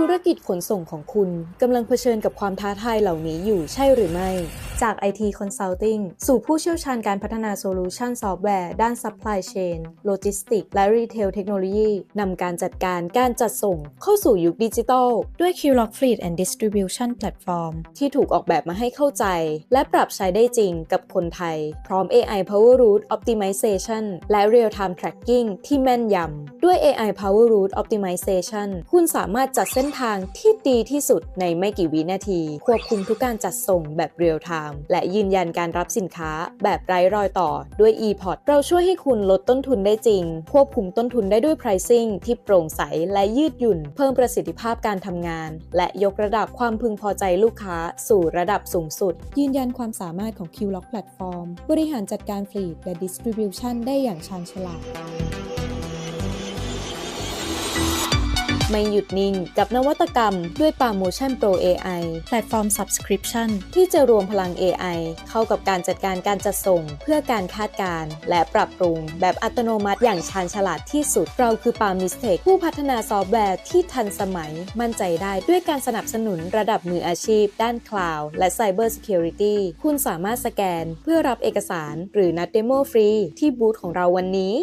ธุรกิจขนส่งของคุณกำลังเผชิญกับความท้าทายเหล่านี้อยู่ใช่หรือไม่ จาก IT Consulting สู่ผู้เชี่ยวชาญการพัฒนาโซลูชันซอฟต์แวร์ด้าน Supply Chain Logistics และ Retail Technology นำการจัดการการจัดส่งเข้าสู่ยุคดิจิทัลด้วย Qlock Fleet and Distribution Platform ที่ถูกออกแบบมาให้เข้าใจ และปรับใช้ได้จริงกับคนไทย พร้อม AI Power Route Optimization และ Real Time Tracking ที่แม่นยำด้วย AI Power Route Optimization คุณสามารถจัดเส้นทางที่ดีที่สุดในไม่กี่วินาที ควบคุมทุกการจัดส่งแบบ Real Time และยืนยันการรับสินค้าแบบไร้รอยต่อด้วย ePort เราช่วยให้คุณลดต้นทุนได้จริง ควบคุมต้นทุนได้ด้วย pricing ที่โปร่งใสและยืดหยุ่น เพิ่มประสิทธิภาพการทำงาน และยกระดับความพึงพอใจลูกค้าสู่ระดับสูงสุด ยืนยันความสามารถของ QLock Platform บริหารจัดการฟลีดและ Distribution ได้อย่างชาญฉลาด ไม่หยุดนิ่งกับนวัตกรรมด้วย p a r Motion Pro AI แพลตฟอร์ม Subscription ที่จะรวมพลัง AI เข้ากับการจัดการการจัดส่ง เพื่อการคาดการณ์และปรับปรุง แบบอัตโนมัติอย่างชาญฉลาดที่สุด เราคือ p a r m i s t e c h ผู้พัฒนาซอฟต์แวร์ที่ทันสมัยมั่นใจได้ด้วยการสนับสนุนระดับมืออาชีพ ด้าน Cloud และ Cyber Security คุณสามารถสแกน เพื่อรับเอกสาร หรือนัดเดโมฟรีที่บูธของเราวันนี้